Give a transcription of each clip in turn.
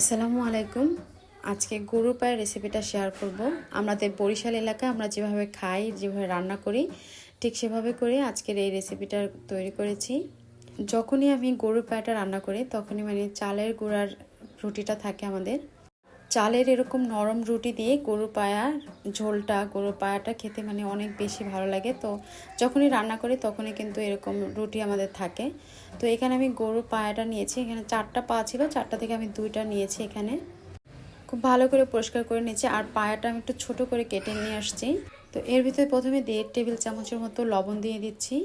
আসসালামু আলাইকুম। আজকে গরুর পায়ের রেসিপিটা শেয়ার করব। আমাদের বরিশাল এলাকায় আমরা যেভাবে খাই, যেভাবে রান্না করি, ঠিক সেভাবে করে আজকের এই রেসিপিটা তৈরি করেছি। যখনই আমি গরুর পায়েটা রান্না করি, তখনই মানে চালের গুঁড়ার রুটিটা থাকে আমাদের। চালের এরকম নরম রুটি দিয়ে গরু পায়ার, ঝোলটা গরু পায়াটা খেতে মানে অনেক বেশি ভালো লাগে। তো যখনই রান্না করি তখনই কিন্তু এরকম রুটি আমাদের থাকে। তো এখানে আমি গরু পায়াটা নিয়েছি। এখানে চারটা পা ছিল, চারটা থেকে আমি দুইটা নিয়েছি এখানে। খুব ভালো করে পরিষ্কার করে নিয়েছি। আর পায়াটা আমি একটু ছোট করে কেটে নিয়ে আসছি। তো এর ভিতরে প্রথমে দেড় টেবিল চামচের মতো লবণ দিয়ে দিচ্ছি।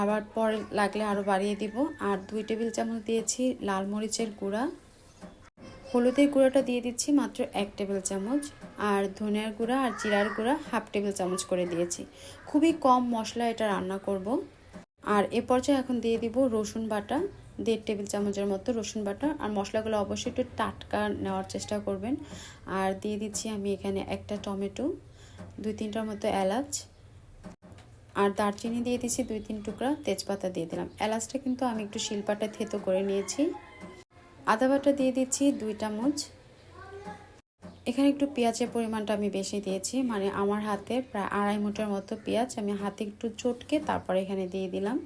আবার পরে লাগলে আরও বাড়িয়ে দিব। আর দুই টেবিল চামচ দিয়েছি লাল মরিচের গুঁড়া। হলুদের গুঁড়োটা দিয়ে দিচ্ছি মাত্র এক টেবিল চামচ, আর ধনিয়ার গুঁড়া আর জিরার গুঁড়া হাফ টেবিল চামচ করে দিয়েছি। খুবই কম মশলা এটা রান্না করব। আর এ পর্যায়ে এখন দিয়ে দিব রসুন বাটা, দেড় টেবিল চামচের মতো রসুন বাটা। আর মশলাগুলো অবশ্যই একটু টাটকা নেওয়ার চেষ্টা করবেন। আর দিয়ে দিচ্ছি আমি এখানে একটা টমেটো, দুই তিনটার মতো এলাচ। আর দারচিনি দিয়ে দিচ্ছি দুই তিন টুকরা তেজপাতা দিয়ে দিলাম। এলাচটা কিন্তু আমি একটু শিলপাটা থেতো করে নিয়েছি। আদা বাটা দিয়ে দিচ্ছি দুই চামচ এখানে একটু পেঁয়াজের পরিমাণটা আমি বেশি দিয়েছি মানে আমার হাতে প্রায় আড়াই মুটার মতো পেঁয়াজ আমি হাতে একটু চটকে তারপরে এখানে দিয়ে দিলাম।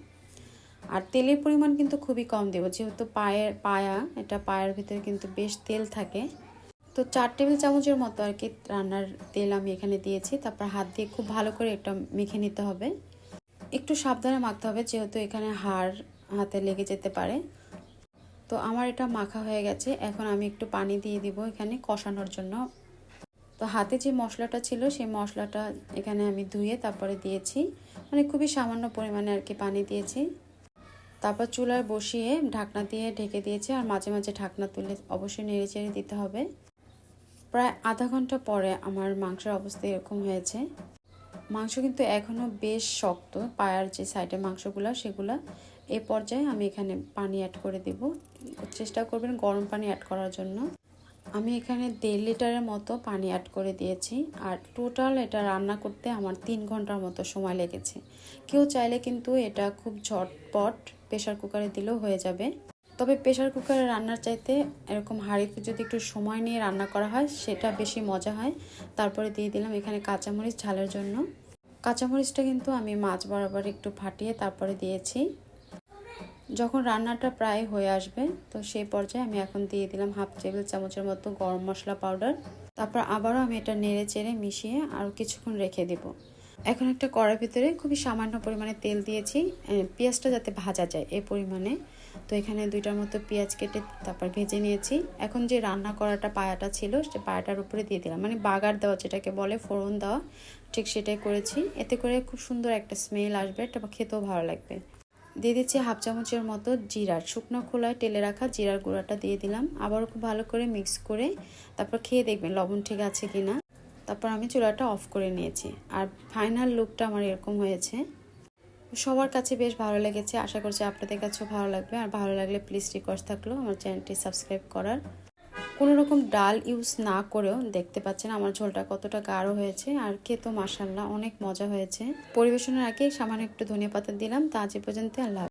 আর তেলের পরিমাণ কিন্তু খুবই কম দেবো, যেহেতু পায়ের পায়া, এটা পায়ের ভিতরে কিন্তু বেশ তেল থাকে। তো চার টেবিল চামচের মতো আর কি রান্নার তেল আমি এখানে দিয়েছি, তারপর হাত দিয়ে খুব ভালো করে এটা মেখে নিতে হবে। একটু সাবধানে মাখতে হবে, যেহেতু এখানে হাড় হাতে লেগে যেতে পারে। তো আমার এটা মাখা হয়ে গেছে। এখন আমি একটু পানি দিয়ে দিব এখানে কষানোর জন্য। তো হাতে যে মশলাটা ছিল, সেই মশলাটা এখানে আমি ধুয়ে তারপরে দিয়েছি। মানে খুবই সামান্য পরিমাণে আর কি পানি দিয়েছি। তারপর চুলায় বসিয়ে ঢাকনা দিয়ে ঢেকে দিয়েছি আর মাঝে মাঝে ঢাকনা তুলে অবশ্যই নেড়ে চেড়ে দিতে হবে। প্রায় আধা ঘণ্টা পরে আমার মাংসের অবস্থা এরকম হয়েছে। মাংস কিন্তু এখনও বেশ শক্ত, পায়ার যে সাইডে মাংসগুলো, সেগুলো এ পর্যায়ে আমি এখানে পানি অ্যাড করে দেব। চেষ্টা করবেন গরম পানি অ্যাড করার জন্য। আমি এখানে দেড় লিটারের মতো পানি অ্যাড করে দিয়েছি। আর টোটাল এটা রান্না করতে আমার তিন ঘণ্টার মতো সময় লেগেছে। কেউ চাইলে কিন্তু এটা খুব ঝটপট প্রেশার কুকারে দিলেও হয়ে যাবে। তবে প্রেশার কুকারে রান্নার চাইতে এরকম হাঁড়িতে যদি একটু সময় নিয়ে রান্না করা হয়, সেটা বেশি মজা হয়। তারপরে দিয়ে দিলাম এখানে কাঁচামরিচ ঝালের জন্য। কাঁচামরিচটা কিন্তু আমি মাছ বরাবর একটু ফাটিয়ে তারপরে দিয়েছি। যখন রান্নাটা প্রায় হয়ে আসবে, তো সেই পর্যায়ে আমি এখন দিয়ে দিলাম হাফ টেবিল চামচের মতো গরম মশলা পাউডার। তারপর আবারও আমি এটা নেড়ে চেড়ে মিশিয়ে আরও কিছুক্ষণ রেখে দেব। এখন একটা কড়ার ভিতরে খুবই সামান্য পরিমাণে তেল দিয়েছি পেঁয়াজটা যাতে ভাজা যায় এ পরিমাণে। তো এখানে দুইটার মতো পেঁয়াজ কেটে তারপর ভেজে নিয়েছি। এখন যে রান্না করাটা পায়াটা ছিল, সে পায়াটার উপরে দিয়ে দিলাম। মানে বাগার দেওয়া যেটাকে বলে, ফোড়ন দেওয়া, ঠিক সেটাই করেছি। এতে করে খুব সুন্দর একটা স্মেল আসবে, এটা খেতেও ভালো লাগবে। দিয়ে দিচ্ছি হাফ চামচের মতো জিরার শুকনো খোলায় টেলে রাখা জিরার গুঁড়াটা দিয়ে দিলাম। আবার খুব ভালো করে মিক্স করে তারপর খেয়ে দেখবেন লবণ ঠিক আছে কি না তারপর আমি চুলাটা অফ করে নিয়েছি। আর ফাইনাল লুকটা আমার এরকম হয়েছে। সবার কাছে বেশ ভালো লেগেছে। আশা করছি আপনাদের কাছেও ভালো লাগবে। আর ভালো লাগলে প্লিজ রিকোয়েস্ট থাকল আমার চ্যানেলটি সাবস্ক্রাইব করার। কোনো রকম ডাল ইউজ না করেও দেখতে পাচ্ছেন আমার ঝোলটা কতটা গাঢ় হয়েছে আর খেতো মাসাল্লাহ অনেক মজা হয়েছে। পরিবেশনের আগে সামান্য একটু ধনিয়া পাতা দিলাম, তা আজ পর্যন্ত আল্লাহ